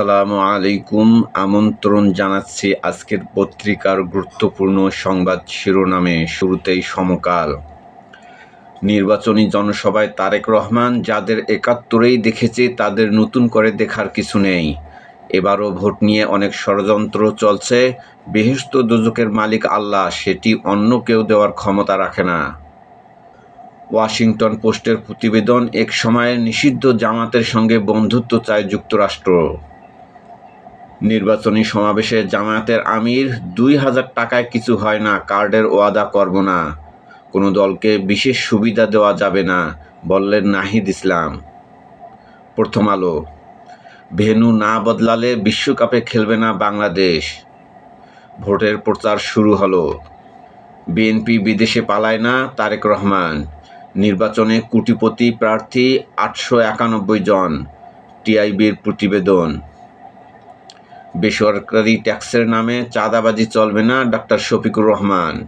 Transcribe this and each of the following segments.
আসসালামু আলাইকুম। আমন্ত্রণ জানাচ্ছি আজকের পত্রিকার গুরুত্বপূর্ণ সংবাদ শিরোনামে। শুরুতেই সমকাল। নির্বাচনী জনসভায় তারেক রহমান যাদের একাত্তরেই দেখেছি তাদের নতুন করে দেখার কিছু নেই। এবারও ভোট নিয়ে অনেক ষড়যন্ত্র চলছে। বেহেস্ত দুজকের মালিক আল্লাহ, সেটি অন্য কেউ দেওয়ার ক্ষমতা রাখে না। ওয়াশিংটন পোস্টের প্রতিবেদন, এক সময়ের নিষিদ্ধ জামাতের সঙ্গে বন্ধুত্ব চায় যুক্তরাষ্ট্র। নির্বাচনী সমাবেশে জামায়াতের আমির দুই হাজার টাকায় কিছু হয় না, কার্ডের ওয়াদা করব না। কোনো দলকে বিশেষ সুবিধা দেওয়া যাবে না, বললেন নাহিদ ইসলাম। প্রথম আলো, ভেন্যু না বদলালে বিশ্বকাপে খেলবে না বাংলাদেশ। ভোটের প্রচার শুরু হলো। বিএনপি বিদেশে পালায় না তারেক রহমান। নির্বাচনে কোটিপতি প্রার্থী আটশো একানব্বই জন, টিআইবির প্রতিবেদন। বেসরকারি ট্যাক্সের নামে চাঁদাবাজি চলবে না ডাক্তার শফিকুর রহমান।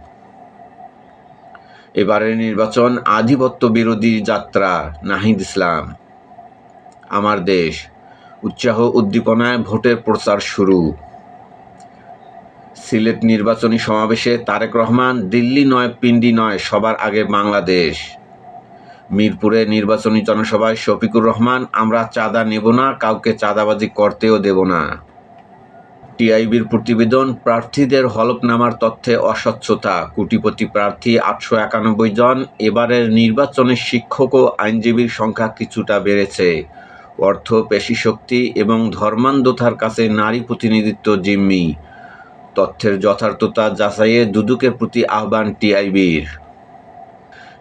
এবারের নির্বাচন আধিপত্য বিরোধী যাত্রা, নাহিদ ইসলাম। আমার দেশ, উৎসাহ উদ্দীপনায় ভোটের প্রচার শুরু। সিলেট নির্বাচনী সমাবেশে তারেক রহমান, দিল্লি নয়, পিন্ডি নয়, সবার আগে বাংলাদেশ। মিরপুরে নির্বাচনী জনসভায় শফিকুর রহমান, আমরা চাঁদা নেব না, কাউকে চাঁদাবাজি করতেও দেব না। টিআইবির প্রতিবেদন, প্রার্থীদের হলফনামার তথ্যে অস্বচ্ছতা। কোটিপতি প্রার্থী আটশো একানব্বই জন। এবারের নির্বাচনে শিক্ষক ও আইনজীবীর সংখ্যা কিছুটা বেড়েছে। অর্থ, পেশিশক্তি এবং ধর্মান্ধতার কাছে নারী প্রতিনিধিত্ব জিম্মি। তথ্যের যথার্থতা যাচাইয়ে দুদুকের প্রতি আহ্বান টিআইবির।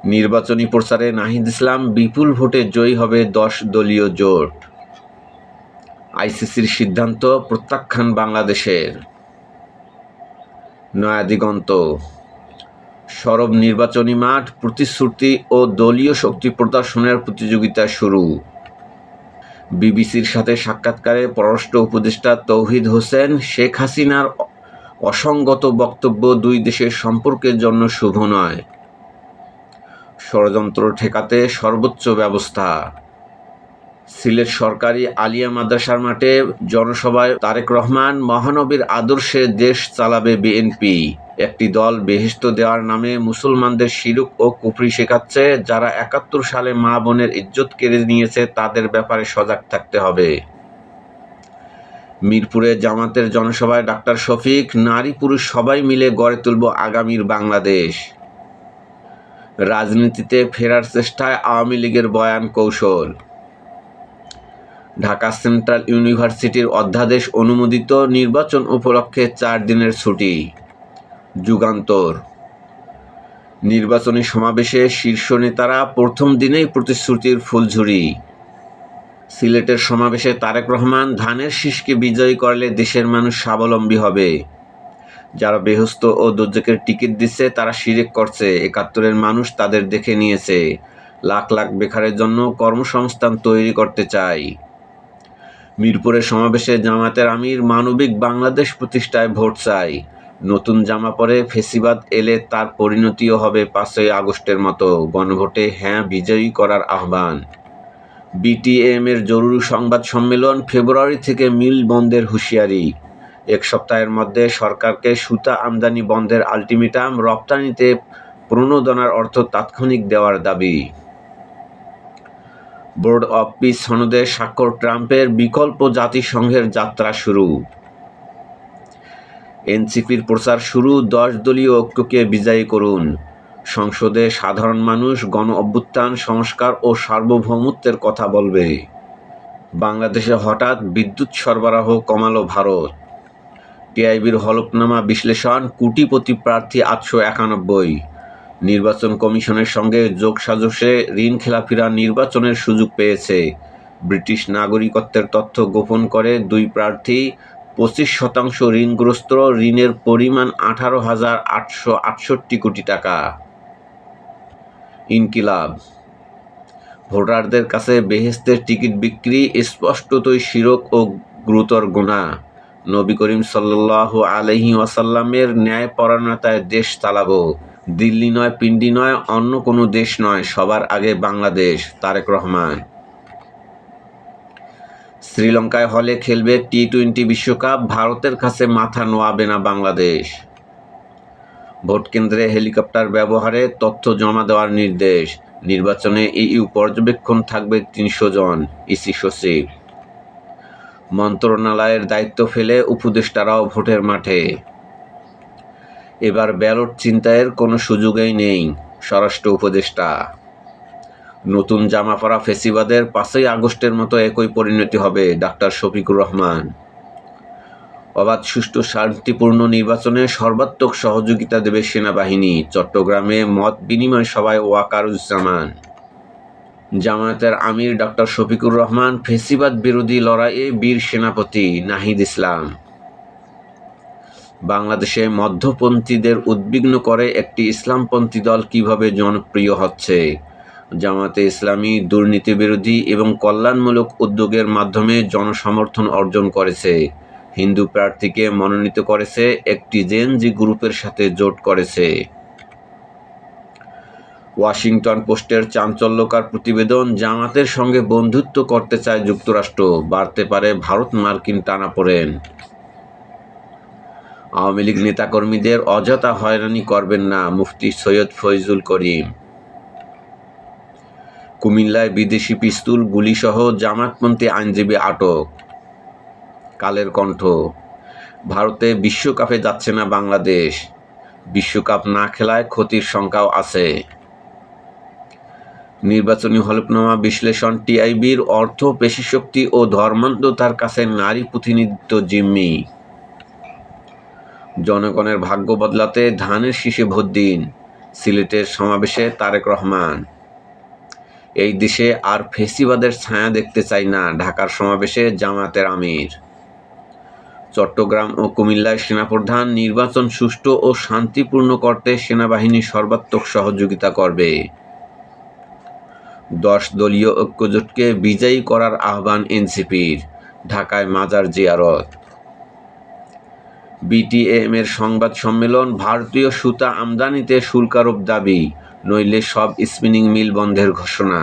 নির্বাচনী প্রচারে নাহিদ ইসলাম বিপুল ভোটে জয়ী হবে দশ দলীয় জোট। আইসিসির সিদ্ধান্ত প্রত্যাখ্যান বাংলাদেশের। নয়াদিগন্ত সরব নির্বাচনী মাঠ, প্রতিশ্রুতি ও দলীয় শক্তি প্রদর্শনের প্রতিযোগিতা শুরু। বিবিসির সাথে সাক্ষাৎকারে পররাষ্ট্র উপদেষ্টা তৌহিদ হোসেন শেখ হাসিনার অসঙ্গত বক্তব্য দুই দেশের সম্পর্কের জন্য শুভ নয়। ষড়যন্ত্র ঠেকাতে সর্বোচ্চ ব্যবস্থা। সিলেট সরকারি আলিয়া মাদ্রাসার মাঠে জনসভায় তারেক রহমান মহানবীর আদর্শে দেশ চালাবে বিএনপি। একটি দল বেহেস্ত দেওয়ার নামে মুসলমানদের শিরুক ও কুফরি শেখাচ্ছে, যারা একাত্তর সালে মা বোনের ইজ্জত কেড়ে নিয়েছে তাদের ব্যাপারে সজাগ থাকতে হবে। মিরপুরে জামাতের জনসভায় ডাক্তার শফিক, নারী পুরুষ সবাই মিলে গড়ে তুলব আগামীর বাংলাদেশ। রাজনীতিতে ফেরার চেষ্টায় আওয়ামী লীগের বয়ান কৌশল। ঢাকা সেন্ট্রাল ইউনিভার্সিটির অধ্যাদেশ অনুমোদিত নির্বাচন উপলক্ষে চার দিনের ছুটি। যুগান্তর। নির্বাচনী সমাবেশে শীর্ষ নেতারা প্রথম দিনেই প্রতিশ্রুতির ফুলঝুরি। সিলেটের সমাবেশে তারেক রহমান ধানের শীষকে বিজয়ী করলে দেশের মানুষ স্বাবলম্বী হবে। যারা বেহস্ত ও দুর্যোগের টিকিট দিচ্ছে, তারা শিরিক করছে। একাত্তরের মানুষ তাদের দেখে নিয়েছে। লাখ লাখ বেকারের জন্য কর্মসংস্থান তৈরি করতে চাই মিরপুরের সমাবেশে জামাতের আমির মানবিক বাংলাদেশ প্রতিষ্ঠায় ভোট চাই। নতুন জামা পরে ফেসিবাদ এলে তার পরিণতিও হবে পাঁচই আগস্টের মতো। গণভোটে হ্যাঁ বিজয়ী করার আহ্বান। বিটিএম এর জরুরি সংবাদ সম্মেলন ফেব্রুয়ারি থেকে মিল বন্ধের হুঁশিয়ারি। এক সপ্তাহের মধ্যে সরকারকে সুতা আমদানি বন্ধের আলটিমেটাম রপ্তানিতে প্রণোদনার অর্থ তাৎক্ষণিক দেওয়ার দাবি। বোর্ড অব পিস সনদে স্বাক্ষর ট্রাম্পের বিকল্প জাতিসংঘের যাত্রা শুরু। এনসিপির প্রচার শুরু, দশ দলীয় ঐক্যকে বিজয়ী করুন। সংসদে সাধারণ মানুষ, গণ অভ্যুত্থান, সংস্কার ও সার্বভৌমত্বের কথা বলবে। বাংলাদেশে হঠাৎ বিদ্যুৎ সরবরাহ কমালো ভারত। টিআইবির হলফনামা বিশ্লেষণ, কোটিপতি প্রার্থী আটশো একানব্বই। নির্বাচন কমিশনের সঙ্গে যোগসাজশে ঋণ খেলাফিরা নির্বাচনের সুযোগ পেয়েছে। ব্রিটিশ নাগরিকত্বের তথ্য গোপন করে দুই প্রার্থী পঁচিশ শতাংশ ঋণগ্রস্ত ঋণের পরিমাণ আঠারো হাজার আটশো আটষট্টি কোটি টাকা। ইনকিলাব। ভোটারদের কাছে বেহেস্তের টিকিট বিক্রি স্পষ্টতই শিরক ও গুরুতর গুণা নবী করিম সাল্লাহ আলহি ওয়াসাল্লামের ন্যায় পরায়ণতায় দেশ চালাবো। দিল্লি নয়, পিন্ডি নয়, অন্য কোনো দেশ নয়, সবার আগে বাংলাদেশ, তারেক রহমান। শ্রীলঙ্কায় হলে খেলবে টি টোয়েন্টি বিশ্বকাপ, ভারতের কাছে মাথা নোয়াবে না বাংলাদেশ। ভোট কেন্দ্রে হেলিকপ্টার ব্যবহারে তথ্য জমা দেওয়ার নির্দেশ, নির্বাচনে ইইউ পর্যবেক্ষণ থাকবে তিনশো জন, ইসি সচিব। মন্ত্রণালয়ের দায়িত্ব ফেলে উপদেষ্টারাও ভোটের মাঠে। এবার ব্যালট চিন্তায়ের কোনো সুযোগই নেই, স্বরাষ্ট্র উপদেষ্টা। নতুন জামা ফেসিবাদের পাঁচই আগস্টের মতো একই পরিণতি হবে ডাক্তার শফিকুর রহমান। অবাধ, সুষ্ঠু, শান্তিপূর্ণ নির্বাচনে সর্বাত্মক সহযোগিতা দেবে সেনাবাহিনী, চট্টগ্রামে মত বিনিময় সভায় ওয়াকারুজ্জামান। জামায়াতের আমির ডক্টর শফিকুর রহমান ফেসিবাদ বিরোধী লড়াইয়ে বীর সেনাপতি নাহিদ ইসলাম। বাংলাদেশে মধ্যপন্থীদের উদ্বিগ্ন করে একটি ইসলামপন্থী দল কীভাবে জনপ্রিয় হচ্ছে? জামাতে ইসলামী দুর্নীতি বিরোধী এবং কল্যাণমূলক উদ্যোগের মাধ্যমে জনসমর্থন অর্জন করেছে। হিন্দু প্রার্থীকে মনোনীত করেছে একটি জেনজি গ্রুপের সাথে জোট করেছে। ওয়াশিংটন পোস্টের চাঞ্চল্যকার প্রতিবেদন জামাতের সঙ্গে বন্ধুত্ব করতে চায় যুক্তরাষ্ট্র। বাড়তে পারে ভারত মার্কিন টানাপোড়েন আওয়ামী লীগ নেতাকর্মীদের অযথা হয়রানি করবেন না, মুফতি সৈয়দ ফৈজুল করিম। কুমিল্লায় বিদেশি পিস্তুল, গুলিসহ জামাতপন্থী আইনজীবী আটক। কালের কণ্ঠ, ভারতে বিশ্বকাপে যাচ্ছে না বাংলাদেশ। বিশ্বকাপ না খেলায় ক্ষতির সংখ্যাও আছে। নির্বাচনী হলফনামা বিশ্লেষণ, টিআইবির অর্থ, পেশিশক্তি ও ধর্মান্ধতার কাছে নারী প্রতিনিধিত্ব জিম্মি। জনগণের ভাগ্য বদলাতে ধানের শীষে ভোট দিন, সিলেটের সমাবেশে তারেক রহমান। এই দেশে আর ফেসিবাদের ছায়া দেখতে চাই না ঢাকার সমাবেশে জামাতের আমির। চট্টগ্রাম ও কুমিল্লায় সেনাপ্রধান নির্বাচন সুষ্ঠু ও শান্তিপূর্ণ করতে সেনাবাহিনী সর্বাত্মক সহযোগিতা করবে। দশ দলীয় ঐক্যজোটকে বিজয়ী করার আহ্বান এনসিপির, ঢাকায় মাজার জিয়ারত। বিটিএম এর সংবাদ সম্মেলন ভারতীয় সুতা আমদানিতে শুল্কারোপ দাবি, নইলে সব স্পিনিং মিল বন্ধের ঘোষণা।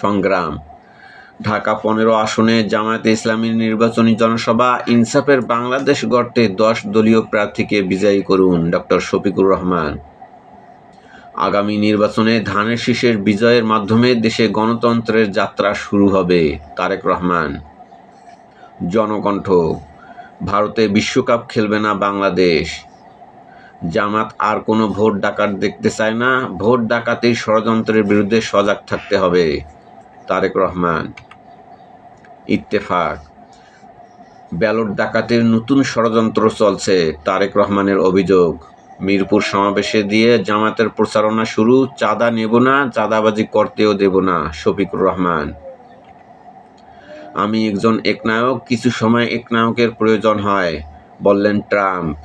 সংগ্রাম। ঢাকা পনেরো আসনে জামায়াতে ইসলামীর নির্বাচনী জনসভা ইনসাফের বাংলাদেশ গড়তে দশ দলীয় প্রার্থীকে বিজয়ী করুন ডক্টর শফিকুর রহমান। আগামী নির্বাচনে ধানের শীষের বিজয়ের মাধ্যমে দেশে গণতন্ত্রের যাত্রা শুরু হবে, তারেক রহমান। জনকণ্ঠ। ভারতে বিশ্বকাপ খেলবে না বাংলাদেশ। জামাত আর কোনো ভোট ডাকাত দেখতে চায় না। ভোট ডাকাতেই ষড়যন্ত্রের বিরুদ্ধে সজাগ থাকতে হবে, তারেক রহমান। ইত্তেফাক, ব্যালট ডাকাতের নতুন ষড়যন্ত্র চলছে, তারেক রহমানের অভিযোগ। মিরপুর সমাবেশে দিয়ে জামাতের প্রচারণা শুরু, চাঁদা নেব না, চাঁদাবাজি করতেও দেব না শফিকুর রহমান। আমি একজন একনায়ক, কিছু সময় একনায়কের প্রয়োজন হয়, বললেন ট্রাম্প।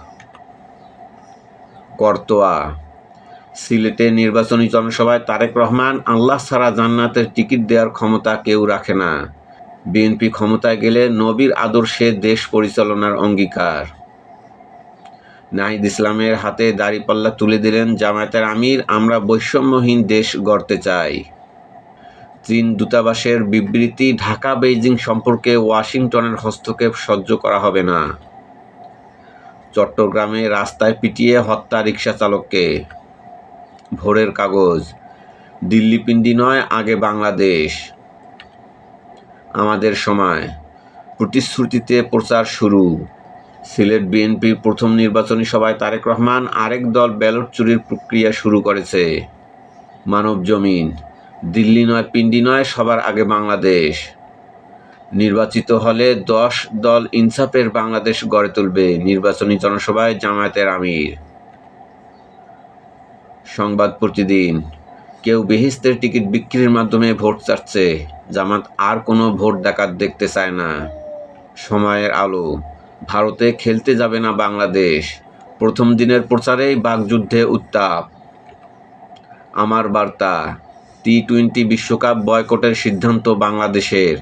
করতোয়া, সিলেটে নির্বাচনী জনসভায় তারেক রহমান, আল্লাহ ছাড়া জান্নাতের টিকিট দেওয়ার ক্ষমতা কেউ রাখে না। বিএনপি ক্ষমতায় গেলে নবীর আদর্শে দেশ পরিচালনার অঙ্গীকার। নাহিদ ইসলামের হাতে দাড়িপাল্লা তুলে দিলেন জামায়াতের আমির, আমরা বৈষম্যহীন দেশ গড়তে চাই। চীন দূতাবাসের বিবৃতি ঢাকা, বেইজিং সম্পর্কে ওয়াশিংটনের হস্তক্ষেপ সহ্য করা হবে না। চট্টগ্রামে রাস্তায় পিটিয়ে হত্যা রিক্সা চালককে। ভোরের কাগজ দিল্লি পিন্ডি নয়, আগে বাংলাদেশ। আমাদের সময়, প্রতিশ্রুতিতে প্রচার শুরু। সিলেট বিএনপির প্রথম নির্বাচনী সভায় তারেক রহমান আরেক দল ব্যালট চুরির প্রক্রিয়া শুরু করেছে। মানব জমিন দিল্লি নয়, পিন্ডি নয়, সবার আগে বাংলাদেশ। নির্বাচিত হলে দশ দল ইনসাফের বাংলাদেশ গড়ে তুলবে নির্বাচনী জনসভায় জামায়াতের আমির। সংবাদ প্রতিদিন। কেউ বেহিস্তের টিকিট বিক্রির মাধ্যমে ভোট চাচ্ছে, জামাত আর কোনো ভোট ডাকাত দেখতে চায় না। সময়ের আলো। ভারতে খেলতে যাবে না বাংলাদেশ। প্রথম দিনের প্রচারেই বাগযুদ্ধে উত্তাপ। আমার বার্তা। টি টোয়েন্টি বিশ্বকাপ বয়কটের সিদ্ধান্ত বাংলাদেশের।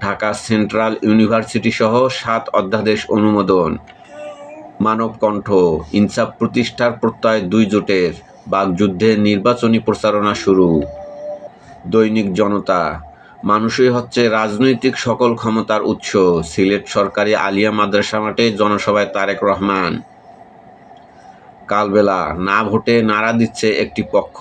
ঢাকা সেন্ট্রাল ইউনিভার্সিটি সহ সাত অধ্যাদেশ অনুমোদন। মানব কণ্ঠ, ইনসাফ প্রতিষ্ঠার প্রত্যয় দুই জোটের বাগযুদ্ধে নির্বাচনী প্রচারণা শুরু। দৈনিক জনতা, মানুষই হচ্ছে রাজনৈতিক সকল ক্ষমতার উৎস, সিলেট সরকারি আলিয়া মাদ্রাসা মাঠে জনসভায় তারেক রহমান। কালবেলা, না ভোটে নাড়া দিচ্ছে একটি পক্ষ।